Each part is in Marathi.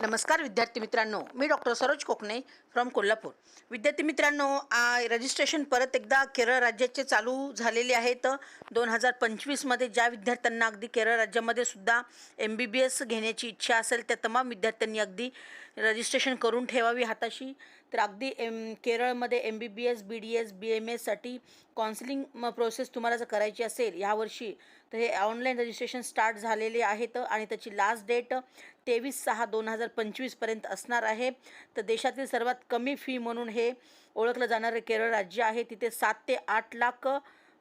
नमस्कार विद्यार्थी मित्रांनो. मी डॉक्टर सरोज कोकणे फ्रॉम कोल्हापूर. विद्यार्थी मित्रांनो रजिस्ट्रेशन परत एकदा केरळ राज्याचे चालू झालेले आहेत. दोन हजार पंचवीसमध्ये ज्या विद्यार्थ्यांना अगदी केरळ राज्यामध्ये सुद्धा एम बी बी एस घेण्याची इच्छा असेल त्या तमाम विद्यार्थ्यांनी अगदी रजिस्ट्रेशन करून ठेवावी हाताशी. तर अगदी एम केरळमध्ये M B B S B D S B M एससाठी counselling म प्रोसेस तुम्हाला जर करायची असेल यावर्षी तर हे ऑनलाईन रजिस्ट्रेशन स्टार्ट झालेले आहेत आणि त्याची लास्ट डेट तेवीस सहा दोन हजार पंचवीसपर्यंत असणार आहे. तर देशातील सर्वात कमी फी म्हणून हे ओळखलं जाणारं केरळ राज्य आहे. तिथे सात ते आठ लाख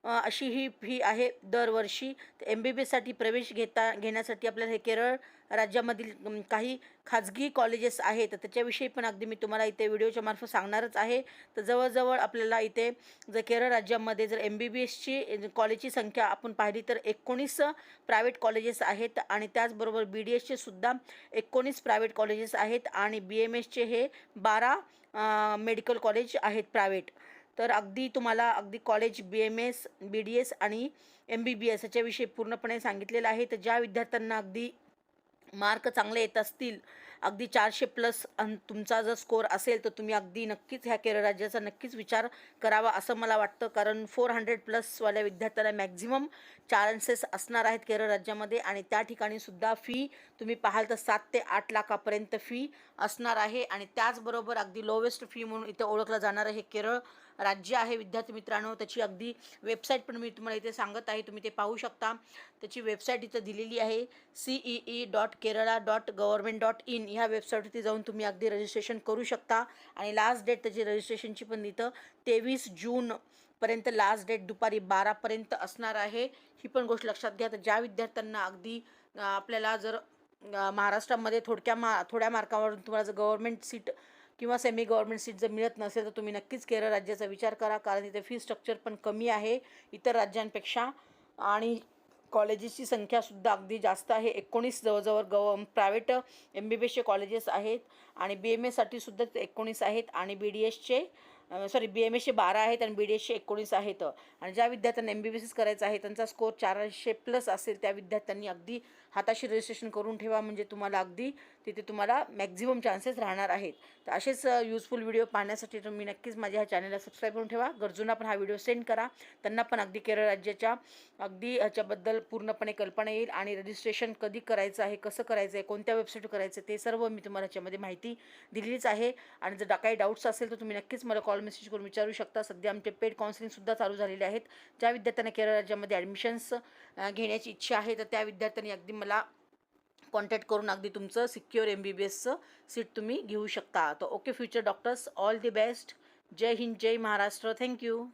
अशी ही फी आहे दरवर्षी. एम बी बी एससाठी प्रवेश घेता घेण्यासाठी आपल्याला हे केरळ राज्यामधील काही खाजगी कॉलेजेस आहेत. तर त्याच्याविषयी पण अगदी मी तुम्हाला इथे व्हिडिओच्या मार्फत सांगणारच आहे. तर जवळजवळ आपल्याला इथे जर केरळ राज्यामध्ये जर एम बी बी एसची कॉलेजची संख्या आपण पाहिली तर एकोणीस प्रायव्हेट कॉलेजेस आहेत आणि त्याचबरोबर बी डी एसचे सुद्धा एकोणीस प्रायव्हेट कॉलेजेस आहेत आणि बी एम एसचे हे बारा मेडिकल कॉलेज आहेत प्रायव्हेट तर अगदी तुम्हाला अगदी college B M S B D S आणि एम बी बी एस याच्याविषयी पूर्णपणे सांगितलेलं आहे. तर ज्या विद्यार्थ्यांना अगदी मार्क चांगले येत असतील अगदी चारशे प्लस अन तुमचा जर स्कोर असेल तर तुम्ही अगदी नक्कीच ह्या केरळ राज्याचा नक्कीच विचार करावा असं मला वाटतं. कारण फोर हंड्रेड प्लसवाल्या विद्यार्थ्यांना मॅक्झिमम चान्सेस असणार आहेत केरळ राज्यामध्ये आणि त्या ठिकाणी सुद्धा फी तुम्ही पाहाल तर सात ते आठ लाखापर्यंत फी असणार आहे. आणि त्याचबरोबर अगदी लोवेस्ट फी म्हणून इथं ओळखलं जाणारं हे केरळ राज्य आहे विद्यार्थी मित्रांनो त्याची अगदी वेबसाईट पण मी तुम्हाला इथे सांगत आहे तुम्ही ते पाहू शकता. त्याची वेबसाईट इथं दिलेली आहे C E E dot Kerala dot government dot in ह्या वेबसाईटवरती जाऊन तुम्ही अगदी रजिस्ट्रेशन करू शकता. आणि लास्ट डेट त्याची रजिस्ट्रेशनची पण इथं तेवीस जून पर्यंत लास्ट डेट दुपारी बारापर्यंत असणार आहे. ही पण गोष्ट लक्षात घ्या. तर ज्या विद्यार्थ्यांना अगदी आपल्याला जर महाराष्ट्रामध्ये थोडक्या मा थोड्या मार्कावरून तुम्हाला जर गव्हर्मेंट सीट किंवा सेमी गव्हर्मेंट सीट जर मिळत नसेल तर तुम्ही नक्कीच केरळ राज्याचा विचार करा कारण तिथे फी स्ट्रक्चर पण कमी आहे इतर राज्यांपेक्षा. आणि कॉलेजेसची संख्यासुद्धा अगदी जास्त आहे. एकोणीस जवळजवळ गव प्रायव्हेट एम बी बी एसचे कॉलेजेस आहेत. आणि बी एम एसाठीसुद्धा एकोणीस आहेत. आणि बी डी एसचे सॉरी बी एम एसचे बारा आहेत आणि बी डी एसचे एकोणीस आहेत. आणि ज्या विद्यार्थ्यांना एम बी बी एस करायचं आहे त्यांचा स्कोर चारशे प्लस असेल त्या विद्यार्थ्यांनी अगदी हाताशी रजिस्ट्रेशन करून ठेवा. म्हणजे तुम्हाला अगदी तिथे तुम्हाला मॅक्झिमम चान्सेस राहणार आहेत. तर असेच यूजफुल व्हिडिओ पाहण्यासाठी तुम्ही नक्कीच माझ्या ह्या चॅनलला सबस्क्राईब करून ठेवा. गरजूंना पण हा व्हिडिओ सेंड करा. त्यांना पण अगदी केरळ राज्याच्या अगदी ह्याच्याबद्दल पूर्णपणे कल्पना येईल. आणि रजिस्ट्रेशन कधी करायचं आहे कसं करायचं आहे कोणत्या वेबसाईटवर करायचं ते सर्व मी तुम्हाला याच्यामध्ये माहिती दिलेलीच आहे. आणि जर काही डाऊट्स असेल तर तुम्ही नक्कीच मला कॉल कॉल मेसेज करून विचारू शकता. सध्या आमचे पेड काउन्सिलिंगसुद्धा चालू झालेले आहेत. ज्या विद्यार्थ्यांना केरळ राज्यामध्ये ॲडमिशन्स घेण्याची इच्छा आहे तर त्या विद्यार्थ्यांनी अगदी मला कॉन्टॅक्ट करून अगदी तुमचं सिक्युअर एम बी बी एसचं सीट तुम्ही घेऊ शकता. तर okay future doctors all the best जय हिंद जय महाराष्ट्र. Thank you